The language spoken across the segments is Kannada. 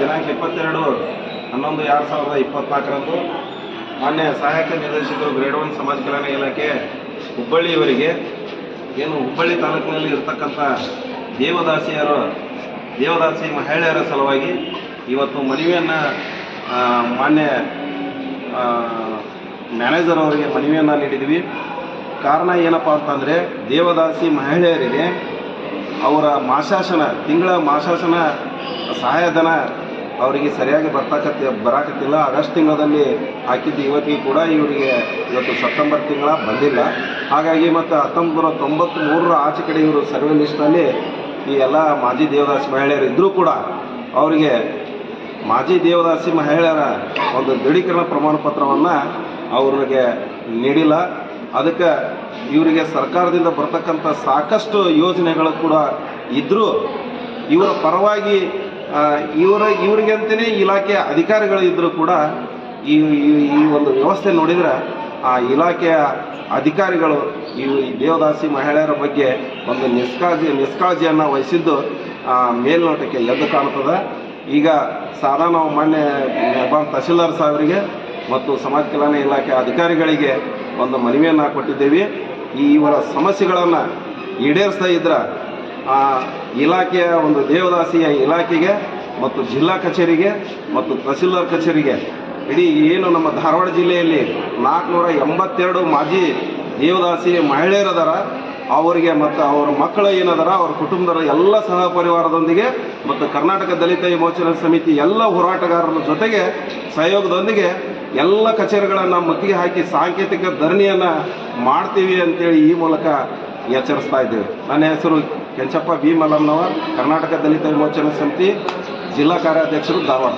ದಿನಾಂಕ ಇಪ್ಪತ್ತೆರಡು ಹನ್ನೊಂದು ಎರಡು ಸಾವಿರದ ಇಪ್ಪತ್ನಾಲ್ಕರಂದು ಮಾನ್ಯ ಸಹಾಯಕ ನಿರ್ದೇಶಕರು ಗ್ರೇಡ್ ಒನ್ ಸಮಾಜ ಕಲ್ಯಾಣ ಇಲಾಖೆ ಹುಬ್ಬಳ್ಳಿಯವರಿಗೆ ಏನು ಹುಬ್ಬಳ್ಳಿ ತಾಲೂಕಿನಲ್ಲಿ ಇರ್ತಕ್ಕಂಥ ದೇವದಾಸಿಯರು, ದೇವದಾಸಿ ಮಹಿಳೆಯರ ಸಲುವಾಗಿ ಇವತ್ತು ಮನವಿಯನ್ನು ಮಾನ್ಯ ಮ್ಯಾನೇಜರ್ ಅವರಿಗೆ ಮನವಿಯನ್ನು ನೀಡಿದ್ವಿ. ಕಾರಣ ಏನಪ್ಪ ಅಂತಂದರೆ ದೇವದಾಸಿ ಮಹಿಳೆಯರಿಗೆ ಅವರ ಮಾಶಾಸನ ತಿಂಗಳ ಮಾಶಾಸನ ಸಹಾಯಧನ ಅವರಿಗೆ ಸರಿಯಾಗಿ ಬರ್ತಕ್ಕಂಥ ಬರಾಕತ್ತಿಲ್ಲ. ಆಗಸ್ಟ್ ತಿಂಗಳಲ್ಲಿ ಹಾಕಿದ್ದು ಇವತ್ತಿಗೆ ಕೂಡ ಇವರಿಗೆ ಇವತ್ತು ಸೆಪ್ಟೆಂಬರ್ ತಿಂಗಳ ಬಂದಿಲ್ಲ. ಹಾಗಾಗಿ ಮತ್ತು ಹತ್ತೊಂಬತ್ತು ನೂರ ತೊಂಬತ್ತ್ಮೂರರ ಆಚೆ ಕಡೆ ಇವರು ಸರ್ವೆ ಲಿಸ್ಟ್ನಲ್ಲಿ ಈ ಎಲ್ಲ ಮಾಜಿ ದೇವದಾಸಿ ಮಹಿಳೆಯರು ಇದ್ದರೂ ಕೂಡ ಅವರಿಗೆ ಮಾಜಿ ದೇವದಾಸಿ ಮಹಿಳೆಯರ ಒಂದು ದೃಢೀಕರಣ ಪ್ರಮಾಣ ಪತ್ರವನ್ನು ಅವ್ರಿಗೆ ನೀಡಿಲ್ಲ. ಅದಕ್ಕೆ ಇವರಿಗೆ ಸರ್ಕಾರದಿಂದ ಬರ್ತಕ್ಕಂಥ ಸಾಕಷ್ಟು ಯೋಜನೆಗಳು ಕೂಡ ಇದ್ದರೂ ಇವರ ಪರವಾಗಿ ಇವರ ಇವರಿಗೆ ಅಂತಲೇ ಇಲಾಖೆಯ ಅಧಿಕಾರಿಗಳು ಇದ್ದರೂ ಕೂಡ ಈ ಈ- ಒಂದು ವ್ಯವಸ್ಥೆ ನೋಡಿದರೆ ಆ ಇಲಾಖೆಯ ಅಧಿಕಾರಿಗಳು, ಈ ದೇವದಾಸಿ ಮಹಿಳೆಯರ ಬಗ್ಗೆ ಒಂದು ನಿಷ್ಕಾಳಜಿ ನಿಷ್ಕಾಳಜಿಯನ್ನು ವಹಿಸಿದ್ದು ಮೇಲ್ನೋಟಕ್ಕೆ ಎದ್ದು ಕಾಣ್ತದೆ ಈಗ ಸಾದಾ ನಾವು ಮೊನ್ನೆ ಮೆಹಬಾನ್ ತಹಶೀಲ್ದಾರ್ ಸಾಹೇಬರಿಗೆ ಮತ್ತು ಸಮಾಜ ಕಲ್ಯಾಣ ಇಲಾಖೆ ಅಧಿಕಾರಿಗಳಿಗೆ ಒಂದು ಮನವಿಯನ್ನು ಕೊಟ್ಟಿದ್ದೇವೆ. ಈ ಇವರ ಸಮಸ್ಯೆಗಳನ್ನು ಈಡೇರಿಸ್ತಾ ಇದ್ರೆ ಆ ಇಲಾಖೆಯ ಒಂದು ದೇವದಾಸಿಯ ಇಲಾಖೆಗೆ ಮತ್ತು ಜಿಲ್ಲಾ ಕಚೇರಿಗೆ ಮತ್ತು ತಹಸೀಲ್ದಾರ್ ಕಚೇರಿಗೆ. ಇಡೀ ಏನು ನಮ್ಮ ಧಾರವಾಡ ಜಿಲ್ಲೆಯಲ್ಲಿ ನಾಲ್ಕುನೂರ ಎಂಬತ್ತೆರಡು ಮಾಜಿ ದೇವದಾಸಿ ಮಹಿಳೆಯರದಾರ ಅವರಿಗೆ ಮತ್ತು ಅವರ ಮಕ್ಕಳು ಏನದಾರ ಅವರ ಕುಟುಂಬದರ ಎಲ್ಲ ಸಹ ಪರಿವಾರದೊಂದಿಗೆ ಮತ್ತು ಕರ್ನಾಟಕ ದಲಿತ ವಿಮೋಚನಾ ಸಮಿತಿ ಎಲ್ಲ ಹೋರಾಟಗಾರರ ಜೊತೆಗೆ ಸಹಯೋಗದೊಂದಿಗೆ ಎಲ್ಲ ಕಚೇರಿಗಳನ್ನು ಮುತ್ತಿಗೆ ಹಾಕಿ ಸಾಂಕೇತಿಕ ಧರಣಿಯನ್ನು ಮಾಡ್ತೀವಿ ಅಂತೇಳಿ ಈ ಮೂಲಕ ಎಚ್ಚರಿಸ್ತಾ ಇದ್ದೇವೆ. ನನ್ನ ಹೆಸರು ಕೆಂಚಪ್ಪ ಬಿ ಮಲ್ಲಮ್ಮನವರ್ ಕರ್ನಾಟಕ ದಲಿತ ವಿಮೋಚನಾ ಸಮಿತಿ ಜಿಲ್ಲಾ ಕಾರ್ಯಾಧ್ಯಕ್ಷರು ಧಾರವಾಡ.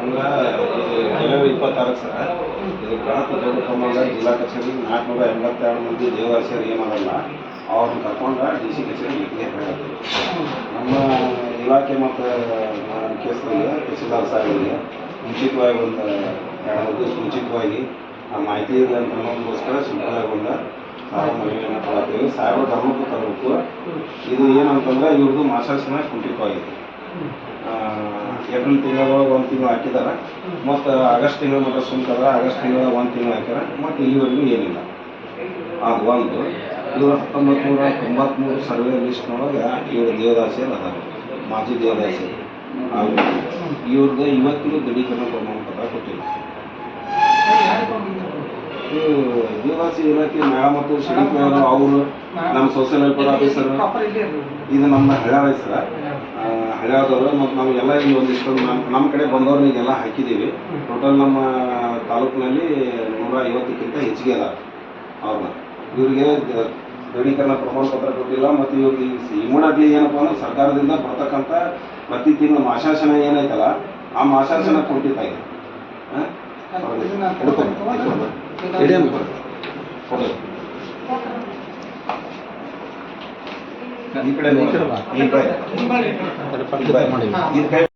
ಅಂದ್ರೆ ಇದು ಜನವರಿ ಇಪ್ಪತ್ತಾರಕ್ಕೆ ಸರ್. ಇದು ಗಣಪ ದೊಡ್ಡ ಪ್ರಮಾಣದ ಜಿಲ್ಲಾ ಕಚೇರಿ, ನಾಲ್ಕುನೂರ ಎಂಬತ್ತೆರಡು ಮಂದಿ ದೇವದಾಸಿಯರು ಏನದಲ್ಲ ಅವ್ರನ್ನ ಕರ್ಕೊಂಡು ಡಿ ಸಿ ಕಚೇರಿ ಮೀಟಿಂಗ್ ಹೇಳತ್ತೀವಿ ನಮ್ಮ ಇಲಾಖೆ ಮತ್ತು ಕೇಸಲ್ಲಿ ತಹಸೀಲ್ದಾರ್ ಸಾಹೇಬರಿಗೆ ಮುಂಚಿತವಾಗಿ ಒಂದು ಎರಡು ದಿವಸ ಮುಂಚಿತವಾಗಿ ಆ ಮಾಹಿತಿ ಇದೆ ಅಂತ ಅನ್ನೋದಕ್ಕೋಸ್ಕರ ಒಂದು ಸಾರ ಮನವಿಯನ್ನು ಕೊಡತ್ತೀವಿ. ಸಾಹೇಬ ಧರ್ಮಕ್ಕೂ ತರಬೇಕು. ಇದು ಏನಂತಂದ್ರೆ ಇವ್ರದ್ದು ಮಾಸಾಸನ ಕುಂಠಿತವಾಗಿದೆ ಏಪ್ರಿಲ್ ತಿಂಗಳೊಳಗೆ ಒಂದು ತಿಂಗಳು ಹಾಕಿದಾರೆ. ಮತ್ತು ಆಗಸ್ಟ್ ತಿಂಗಳ ಮಟ್ಟ ಸುಮ್ಕದ ಆಗಸ್ಟ್ ತಿಂಗಳ ಒಂದು ತಿಂಗಳು ಹಾಕ್ಯಾರ. ಮತ್ತು ಇಲ್ಲಿವರೆಗೂ ಏನಿಲ್ಲ. ಆ ಒಂದು ಇವರು ಹತ್ತೊಂಬತ್ತು ನೂರ ತೊಂಬತ್ತ್ಮೂರು ಸರ್ವೆ ಲಿಸ್ಟ್ನೊಳಗೆ ಇವರು ದೇವದಾಸಿಯರು ಅದಾರೆ. ಮಾಜಿ ದೇವದಾಸಿ. ಇವ್ರದ್ದು ಇವತ್ತಿಗೂ ದೃಢೀಕರಣ ಪ್ರಮಾಣ ಪತ್ರ ಕೊಟ್ಟಿಲ್ಲ. ದೇವದಾಸಿ ಇಲಾಖೆ ಮೇಳ ಮತ್ತು ಶ್ರೀ ಅವರು, ನಮ್ಮ ಸೋಷಿಯಲ್ ವೆಲ್ಫೇರ್ ಆಫೀಸರ್ ಇದು ನಮ್ಮ ಹಳ್ಯಾಳ ಸರ ಹಳ್ಯಾದವರು ಮತ್ತು ನಾವೆಲ್ಲ ಇಲ್ಲಿ ಒಂದಿಷ್ಟು ನಮ್ಮ ನಮ್ಮ ಕಡೆ ಬಂದವ್ರನ್ನೆಲ್ಲ ಹಾಕಿದ್ದೀವಿ. ಟೋಟಲ್ ನಮ್ಮ ತಾಲೂಕಿನಲ್ಲಿ ನೂರ ಐವತ್ತಕ್ಕಿಂತ ಹೆಚ್ಚಿಗೆ ಅದ ಅವ್ರನ್ನ ಇವರಿಗೆ ದೃಢೀಕರಣ ಪ್ರಮಾಣ ಪತ್ರ ಕೊಟ್ಟಿಲ್ಲ ಮತ್ತು ಇವ್ರಿಗೆ ಇಮಿಡಿಯೇಟ್ಲಿ ಏನಪ್ಪ ಅಂದ್ರೆ ಸರ್ಕಾರದಿಂದ ಬರ್ತಕ್ಕಂಥ ಪ್ರತಿ ತಿಂಗಳು ಮಾಶಾಸನ ಏನೈತಲ್ಲ ಆ ಮಾಶಾಸನ ಕೊಟ್ಟಿದ್ದಾಗೆ ಹಾಂ ಇಡೇನು ಕೊಡು ಈ ಕಡೆ ನೋಡಿ. ಈ ಕಡೆ. ಈ ಕಡೆ. ಈ ಕಡೆ.